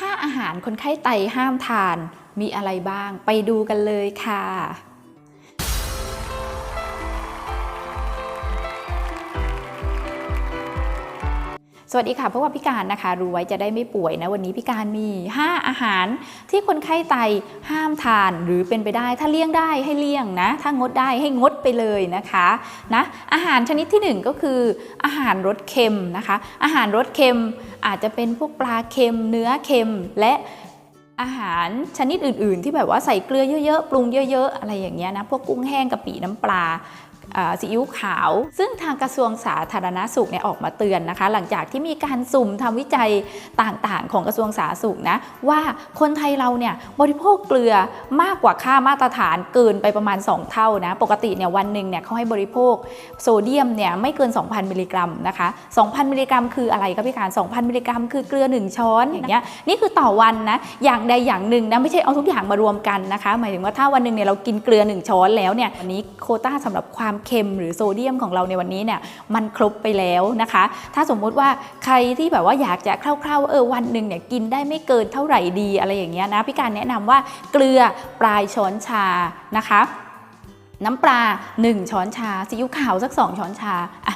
5 อาหารคนไข้ไตห้ามทานมีอะไรบ้าง ไปดูกันเลยค่ะ วัสดีค่ะพวกบพิการนะคะ รู้ไว้จะได้ไม่ป่วยนะวันนี้พิการมี 5 อาหารที่คนไข้ไตห้ามทาน หรือเป็นไปได้ถ้าเลี่ยงได้ให้เลี่ยงนะ ถ้างดได้ให้งดไปเลยนะคะนะอาหารชนิดที่ 1 ก็คือ อาหารรสเค็มนะคะ อาหารรสเค็มอาจจะเป็นพวกปลาเค็ม เนื้อเค็มและอาหารชนิดอื่น ๆ ที่แบบว่าใส่เกลือเยอะ ๆ ปรุงเยอะ ๆ อะไรอย่างเงี้ยนะ พวกกุ้งแห้งกะปิน้ำปลา ซีอิ๊วขาว ซึ่งทางกระทรวงสาธารณสุขเนี่ยออกมาเตือนนะคะ หลังจากที่มีการสุ่มทำวิจัยต่างๆ ของกระทรวงสาธารณสุขนะว่าคนไทยเราเนี่ยบริโภคเกลือมากกว่าค่ามาตรฐานเกินไปประมาณ 2 เท่านะปกติเนี่ยวันหนึ่งเนี่ยเขาให้บริโภคโซเดียมเนี่ยไม่เกิน 2,000 มิลลิกรัมนะคะ2,000 มิลลิกรัม คืออะไรครับพี่การ 2,000 มิลลิกรัม คือเกลือ 1 ช้อนอย่างเงี้ยนี่คือต่อวันนะอย่างใดอย่างหนึ่งนะไม่ใช่เอาทุกอย่างมารวมกันนะคะ หมายถึงว่าถ้าวันหนึ่งเนี่ยเรากินเกลือ 1 ช้อนแล้วเนี่ยวันนี้โคต้าสำหรับความเค็มหรือโซเดียมของเราในวันนี้เนี่ยมันครบไปแล้วนะคะ ถ้าสมมุติว่าใครที่แบบว่าอยากจะคร่าวๆเออวันหนึ่งเนี่ยกินได้ไม่เกินเท่าไหร่ดีอะไรอย่างเงี้ยนะพี่การแนะนำว่าเกลือปลายช้อนชานะคะน้ำปลา 1 ช้อนชาซีอิ๊วขาวสัก 2 ช้อนชาอะ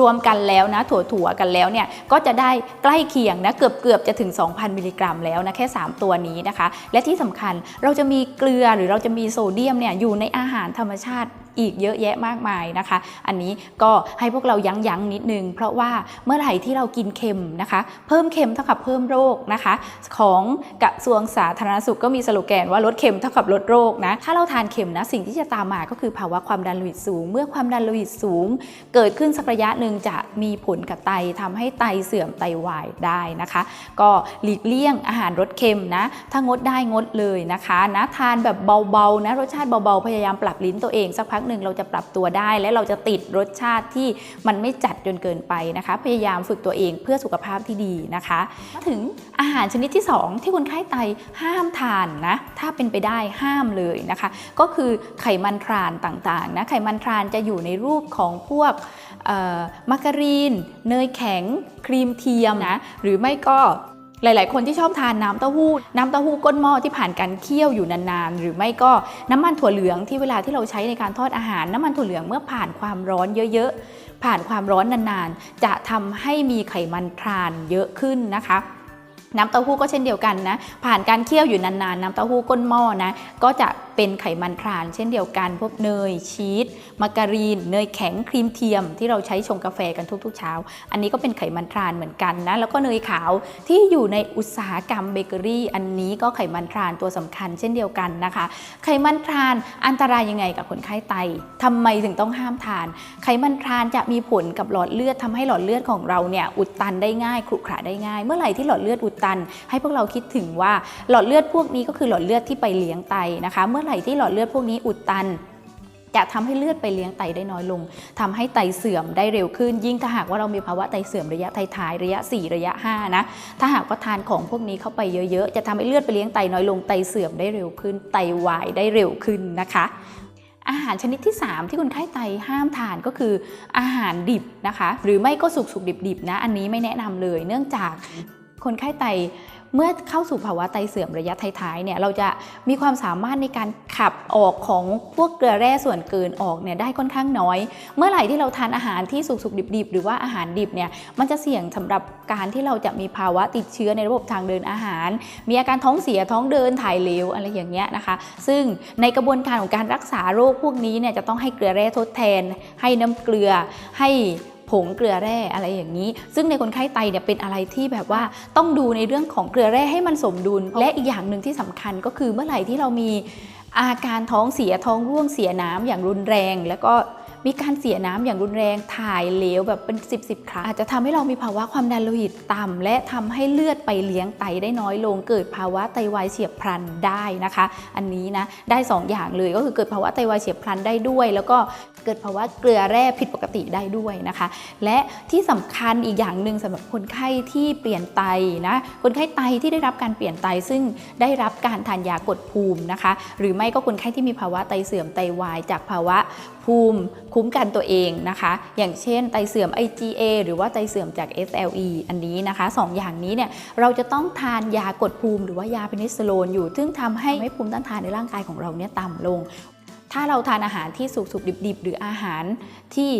รวมๆกันแล้วนะ ถั่วๆกันแล้วเนี่ย ก็จะได้ใกล้เคียงนะเกือบๆจะถึง 2,000 มิลลิกรัมแล้วนะ แค่ 3 ตัวนี้นะคะ และที่สำคัญเราจะมีเกลือหรือเราจะมีโซเดียมเนี่ยอยู่ในอาหารธรรมชาติ อีกเยอะแยะมากมายนะคะ อันนี้ก็ให้พวกเรายั้งยั้งนิดนึง เพราะว่าเมื่อไหร่ที่เรากินเค็มนะคะ เพิ่มเค็มเท่ากับเพิ่มโรคนะคะ ของกระทรวงสาธารณสุขก็มีสโลแกนว่าลดเค็มเท่ากับลดโรคนะถ้าเราทานเค็มนะสิ่งที่จะตามมาก็คือภาวะความดันโลหิตสูง เมื่อความดันโลหิตสูง เกิดขึ้นสักระยะหนึ่งจะมีผลกับไตทำให้ไตเสื่อมไตวายได้นะคะ ก็หลีกเลี่ยงอาหารรสเค็มนะ ถ้างดได้งดเลยนะคะนะทานแบบเบาๆนะรสชาติเบาๆพยายามปรับลิ้นตัวเองสักพักหนึ่งเราจะปรับตัวได้ และเราจะติดรสชาติที่มันไม่จัดจนเกินไปนะคะ พยายามฝึกตัวเองเพื่อสุขภาพที่ดีนะคะ ถึงอาหารชนิดที่ 2 ที่คนไข้ไตห้ามทานนะถ้าเป็นไปได้ห้ามเลยนะคะ ก็คือไขมันทรานต่างๆนะไขมันทรานจะอยู่ในรูปของพวกเอ่อมาการีน เนยแข็ง ครีมเทียมนะหรือไม่ก็ หลาย ๆ คนที่ชอบทานน้ำเต้าหู้ น้ำเต้าหู้ก้นหม้อที่ผ่านการเคี่ยวอยู่นาน ๆ หรือไม่ก็น้ำมันถั่วเหลืองที่เวลาที่เราใช้ในการทอดอาหาร น้ำมันถั่วเหลืองเมื่อผ่านความร้อนเยอะ ๆ ผ่านความร้อนนาน ๆ จะทำให้มีไขมันทรานเยอะขึ้นนะคะน้ำเต้าหู้ก็เช่นเดียวกันนะ ผ่านการเคี่ยวอยู่นานๆ น้ำเต้าหู้ก้นหม้อนะ ก็จะ เป็นไขมันทรานเช่นเดียวกัน พวกเนย ชีสมาการีน เนยแข็งครีมเทียม ที่เราใช้ชงกาแฟกันทุกๆเช้า อันนี้ก็เป็นไขมันทรานเหมือนกันนะ แล้วก็เนยขาวที่อยู่ในอุตสาหกรรมเบเกอรี่ อันนี้ก็ไขมันทรานตัวสำคัญเช่นเดียวกันนะคะ ไขมันทรานอันตรายยังไงกับคนไข้ไตทำไมถึงต้องห้ามทาน ไขมันทรานจะมีผลกับหลอดเลือดทำให้หลอดเลือดของเราเนี่ยอุดตันได้ง่ายขรุขระได้ง่าย เมื่อไหร่ที่หลอดเลือดอุดตัน ให้พวกเราคิดถึงว่าหลอดเลือดพวกนี้ก็คือหลอดเลือดที่ไปเลี้ยงไตนะคะ เมื่อไหร่ที่หลอดเลือดพวกนี้อุดตัน จะทำให้เลือดไปเลี้ยงไตได้น้อยลงทำให้ไตเสื่อมได้เร็วขึ้น ยิ่งถ้าหากว่าเรามีภาวะไตเสื่อมระยะท้ายๆระยะ 4 ระยะ 5 นะ ถ้าหากว่าทานของพวกนี้เข้าไปเยอะๆ จะทำให้เลือดไปเลี้ยงไตน้อยลง ไตเสื่อมได้เร็วขึ้น ไตวายได้เร็วขึ้นนะคะอาหารชนิดที่ 3 ที่คนไข้ไตห้ามทานก็คืออาหารดิบนะคะ หรือไม่ก็สุกๆดิบๆนะ อันนี้ไม่แนะนำเลยเนื่องจาก คนไข้ไตเมื่อเข้าสู่ภาวะไตเสื่อมระยะท้ายๆเนี่ยเราจะมีความสามารถในการขับออกของพวกเกลือแร่ส่วนเกินออกเนี่ยได้ค่อนข้างน้อย เมื่อไหร่ที่เราทานอาหารที่สุกๆดิบๆ หรือว่าอาหารดิบเนี่ยมันจะเสี่ยงสำหรับการที่เราจะมีภาวะติดเชื้อในระบบทางเดินอาหาร มีอาการท้องเสียท้องเดินถ่ายเหลวอะไรอย่างเงี้ยนะคะ ซึ่งในกระบวนการของการรักษาโรคพวกนี้เนี่ยจะต้องให้เกลือแร่ทดแทน ให้น้ำเกลือให้ ผงเกลือแร่อะไรอย่างนี้ ซึ่งในคนไข้ไตเนี่ยเป็นอะไรที่แบบว่าต้องดูในเรื่องของเกลือแร่ให้มันสมดุล และอีกอย่างหนึ่งที่สำคัญก็คือเมื่อไหร่ที่เรามีอาการท้องเสียท้องร่วงเสียน้ำอย่างรุนแรง แล้วก็ มีการเสียน้ำอย่างรุนแรงถ่ายเหลวแบบเป็น 10บสครั้งอาจจะทำให้เรามีภาวะความดันโลหิตต่ำและทำให้เลือดไปเลี้ยงไตได้น้อยลง เกิดภาวะไตวายเฉียบพลันได้นะคะ อันนี้นะได้ 2 อย่างเลยก็คือเกิดภาวะไตวายเฉียบพลันได้ด้วย แล้วก็เกิดภาวะเกลือแร่ผิดปกติได้ด้วยนะคะ และที่สำคัญอีกอย่างหนึ่งสำหรับคนไข้ที่เปลี่ยนไตนะคนไข้ไตที่ได้รับการเปลี่ยนไตซึ่งได้รับการทานยากดภูมินะคะ หรือไม่ก็คนไข้ที่มีภาวะไตเสื่อมไตวาย จากภาวะภูมิคุ้มกันตัวเองนะคะ อย่างเช่นไตเสื่อม IgA หรือว่าไตเสื่อมจาก SLE อันนี้นะคะสองอย่างนี้เนี่ยเราจะต้องทานยากดภูมิหรือว่ายาเพนิซิลลินอยู่ ซึ่งทำให้ภูมิต้านทานในร่างกายของเราเนี่ยต่ำลง ถ้าเราทานอาหารที่สุกๆดิบๆ หรืออาหารที่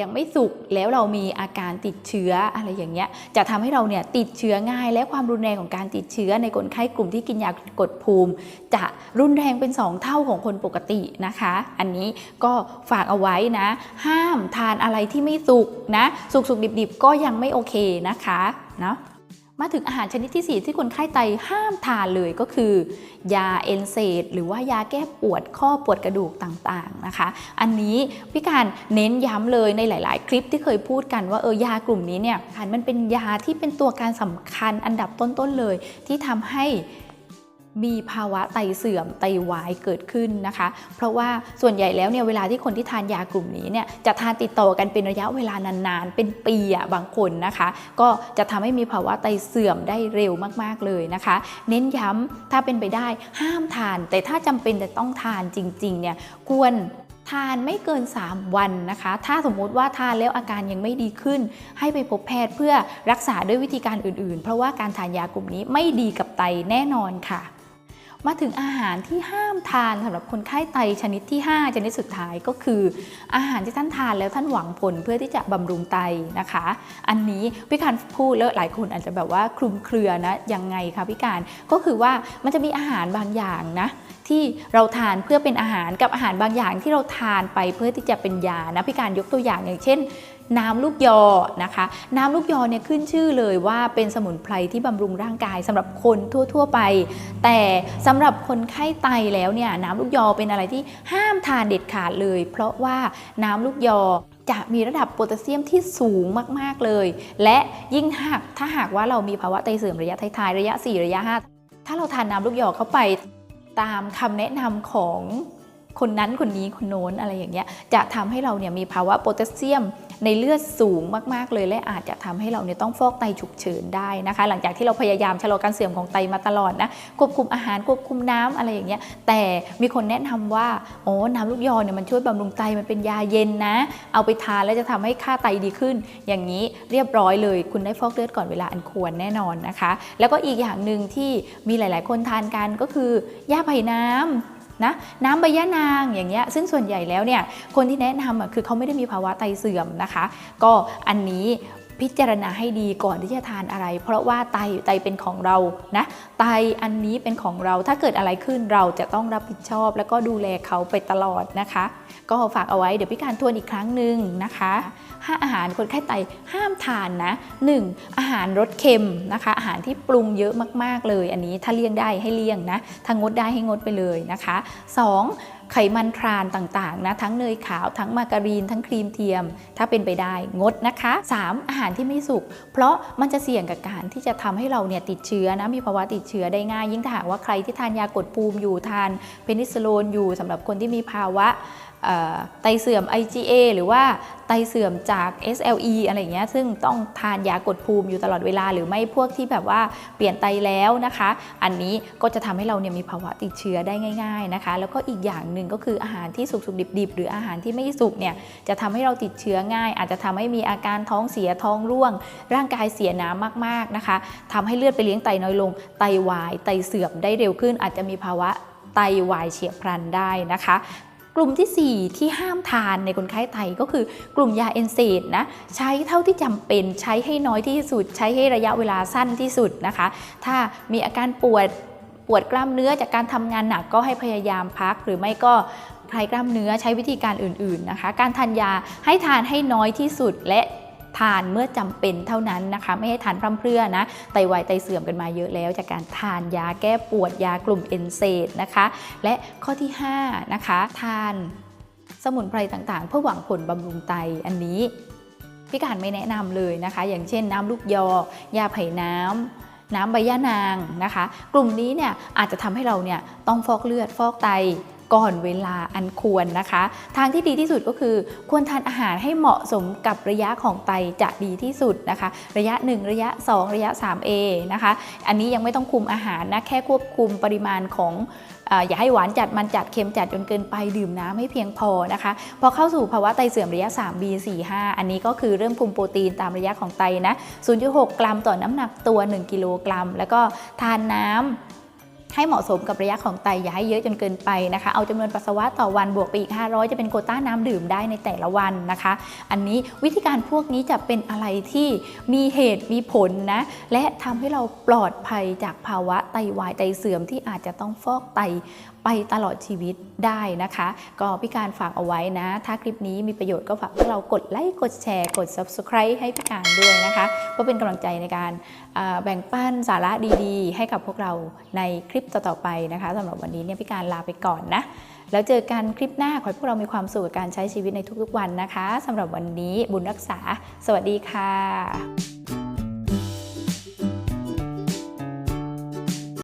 ยังไม่สุกแล้วเรามีอาการติดเชื้ออะไรอย่างเงี้ยจะทำให้เราเนี่ยติดเชื้อง่าย และความรุนแรงของการติดเชื้อในคนไข้กลุ่มที่กินยากดภูมิ จะรุนแรงเป็น 2 เท่าของคนปกตินะคะ อันนี้ก็ฝากเอาไว้นะ ห้ามทานอะไรที่ไม่สุกนะ สุกๆดิบๆก็ยังไม่โอเคนะคะเนาะ มาถึงอาหารชนิดที่ 4 ที่คนไข้ไตห้ามทานเลยก็คือ ยาเอนเซดหรือว่ายาแก้ปวดข้อปวดกระดูกต่างๆนะคะ อันนี้พี่การเน้นย้ำเลยในหลาย ๆ คลิปที่เคยพูดกันว่าเออยากลุ่มนี้เนี่ยมันเป็นยาที่เป็นตัวการสำคัญอันดับต้น ๆ เลย ที่ทำให้ มีภาวะไตเสื่อมไตวายเกิดขึ้นนะคะ เพราะว่าส่วนใหญ่แล้วเนี่ยเวลาที่คนที่ทานยากลุ่มนี้เนี่ยจะทานติดต่อกันเป็นระยะเวลานานๆ เป็นปีอะบางคนนะคะ ก็จะทำให้มีภาวะไตเสื่อมได้เร็วมากๆเลยนะคะ เน้นย้ำถ้าเป็นไปได้ห้ามทาน แต่ถ้าจำเป็นแต่ต้องทานจริงๆเนี่ยควรทานไม่เกิน 3 วันนะคะ ถ้าสมมุติว่าทานแล้วอาการยังไม่ดีขึ้น ให้ไปพบแพทย์เพื่อรักษาด้วยวิธีการอื่นๆ เพราะว่าการทานยากลุ่มนี้ไม่ดีกับไตแน่นอนค่ะ มาถึงอาหารที่ห้ามทานสำหรับคนไข้ไตชนิดที่ 5 ชนิดสุดท้ายก็คือ อาหารที่ท่านทานแล้วท่านหวังผลเพื่อที่จะบำรุงไตนะคะ อันนี้พี่การพูดแล้วหลายคนอาจจะแบบว่าคลุมเครือนะยังไงคะพี่การก็คือว่ามันจะมีอาหารบางอย่างนะที่เราทานเพื่อเป็นอาหารกับอาหารบางอย่างที่เราทานไปเพื่อที่จะเป็นยานะพี่การยกตัวอย่างอย่างเช่น น้ำลูกยอนะคะ น้ำลูกยอเนี่ยขึ้นชื่อเลยว่าเป็นสมุนไพรที่บำรุงร่างกายสำหรับคนทั่ว ๆ ไป แต่สำหรับคนไข้ไตแล้วเนี่ยน้ำลูกยอเป็นอะไรที่ห้ามทานเด็ดขาดเลย เพราะว่าน้ำลูกยอจะมีระดับโพแทสเซียมที่สูงมากๆเลย และยิ่งหากถ้าหากว่าเรามีภาวะไตเสื่อมระยะท้ายๆระยะ 4 ระยะ 5 ถ้าเราทานน้ำลูกยอเข้าไปตามคำแนะนำของคนนั้นคนนี้คนโน้นอะไรอย่างเงี้ยจะทำให้เราเนี่ยมีภาวะโพแทสเซียม ในเลือดสูงมากๆเลยและอาจจะทำให้เราเนี่ยต้องฟอกไตฉุกเฉินได้นะคะ หลังจากที่เราพยายามชะลอการเสื่อมของไตมาตลอดนะควบคุมอาหารควบคุมน้ำอะไรอย่างเงี้ยแต่มีคนแนะนำว่าโอ้น้ำลูกยอเนี่ยมันช่วยบำรุงไตมันเป็นยาเย็นนะ เอาไปทานแล้วจะทำให้ค่าไตดีขึ้น อย่างนี้เรียบร้อยเลย คุณได้ฟอกเลือดก่อนเวลาอันควรแน่นอนนะคะ แล้วก็อีกอย่างหนึ่งที่มีหลาย ๆ คนทานกันก็คือยาไผ่น้ำ นะน้ำใบยะนางอย่างเงี้ยซึ่งส่วนใหญ่แล้วเนี่ยคนที่แนะนำอะคือเขาไม่ได้มีภาวะไตเสื่อมนะคะ ก็อันนี้ พิจารณาให้ดีก่อนที่จะทานอะไร เพราะว่าไตไตเป็นของเรานะไตอันนี้เป็นของเราถ้าเกิดอะไรขึ้นเราจะต้องรับผิดชอบ แล้วก็ดูแลเขาไปตลอดนะคะ ก็ฝากเอาไว้เดี๋ยวพี่การทวนอีกครั้งหนึ่งนะคะห้าอาหารคนไข้ไตห้ามทานนะ 1. อาหารรสเค็มนะคะ อาหารที่ปรุงเยอะมากๆเลย อันนี้ถ้าเลี่ยงได้ให้เลี่ยงนะถ้างดได้ให้งดไปเลยนะคะ 2. ไขมันทรานต่างๆนะทั้งเนยขาวทั้งมาการีน ทั้งครีมเทียม ถ้าเป็นไปได้งดนะคะ 3. อาหารที่ไม่สุก เพราะมันจะเสี่ยงกับการที่จะทำให้เราเนี่ยติดเชื้อนะมีภาวะติดเชื้อได้ง่าย ยิ่งถ้าหากว่าใครที่ทานยากดภูมิอยู่ทานเพนิซิลลินอยู่สำหรับคนที่มีภาวะ ไตเสื่อม IgA หรือว่าไตเสื่อมจาก SLE อะไรอย่างเงี้ยซึ่งต้องทานยากดภูมิอยู่ตลอดเวลา หรือไม่พวกที่แบบว่าเปลี่ยนไตแล้วนะคะ อันนี้ก็จะทำให้เราเนี่ยมีภาวะติดเชื้อได้ง่ายๆนะคะ แล้วก็อีกอย่างหนึ่งก็คืออาหารที่สุกๆดิบๆ หรืออาหารที่ไม่สุกเนี่ยจะทำให้เราติดเชื้อง่าย อาจจะทำให้มีอาการท้องเสียท้องร่วง ร่างกายเสียน้ำมากๆนะคะทำให้เลือดไปเลี้ยงไตน้อยลง ไตวาย ไตเสื่อมได้เร็วขึ้น อาจจะมีภาวะไตวายเฉียบพลันได้นะคะ กลุ่มที่ 4 ที่ห้ามทานในคนไข้ไตก็คือกลุ่มยาเอนเซดนะใช้เท่าที่จำเป็นใช้ให้น้อยที่สุด ใช้ให้ระยะเวลาสั้นที่สุดนะคะ ถ้ามีอาการปวดปวดกล้ามเนื้อจากการทำงานหนักก็ให้พยายามพักหรือไม่ก็คลายกล้ามเนื้อใช้วิธีการอื่นๆนะคะ การทานยาให้ทานให้น้อยที่สุดและ ทานเมื่อจำเป็นเท่านั้นนะคะไม่ให้ทานพร่ำเพรื่อนะไตวายไตเสื่อมกันมาเยอะแล้ว จากการทานยาแก้ปวดยากลุ่มเอนเซดนะคะและข้อที่5นะคะทานสมุนไพรต่างๆ เพื่อหวังผลบำรุงไตอันนี้พี่การไม่แนะนำเลยนะคะ อย่างเช่นน้ำลูกยอ ยาไผ่น้ำน้ำใบย่านางนะคะ กลุ่มนี้เนี่ยอาจจะทำให้เราเนี่ยต้องฟอกเลือดฟอกไต ก่อนเวลาอันควรนะคะ ทางที่ดีที่สุดก็คือ ควรทานอาหารให้เหมาะสมกับระยะของไตจะดีที่สุดนะคะ ระยะ 1 ระยะ 2 ระยะ 3A นะคะ อันนี้ยังไม่ต้องคุมอาหารนะแค่ควบคุมปริมาณของอย่าให้หวานจัดมันจัดเค็มจัดจนเกินไปดื่มน้ำให้เพียงพอนะคะพอเข้าสู่ภาวะไตเสื่อมระยะ 3B 4 5อันนี้ก็คือเริ่มคุมโปรตีนตามระยะของไตนะ0.6 กรัมต่อน้ำหนักตัว 1 กิโลกรัม แล้วก็ทานน้ำ ให้เหมาะสมกับระยะของไตอย่าให้เยอะจนเกินไปนะคะ เอาจำนวนปัสสาวะต่อวันบวกไปอีก 500 จะเป็นโควต้าน้ำดื่มได้ในแต่ละวันนะคะ อันนี้วิธีการพวกนี้จะเป็นอะไรที่มีเหตุมีผลนะ และทำให้เราปลอดภัยจากภาวะไตวายไตเสื่อมที่อาจจะต้องฟอกไตไปตลอดชีวิตได้นะคะ ก็พี่การฝากเอาไว้นะ ถ้าคลิปนี้มีประโยชน์ก็ฝากพวกเรากดไลค์กดแชร์ กด subscribe ให้พี่การด้วยนะคะเพื่อเป็นกำลังใจในการแบ่งปันสาระดีๆ ให้กับพวกเราในคลิปต่อๆไปนะคะสำหรับวันนี้เนี่ยพี่การลาไปก่อนนะแล้วเจอกันคลิปหน้าขอให้พวกเรามีความสุขกับการใช้ชีวิตในทุกๆวันนะคะสำหรับวันนี้บุญรักษา สวัสดีค่ะ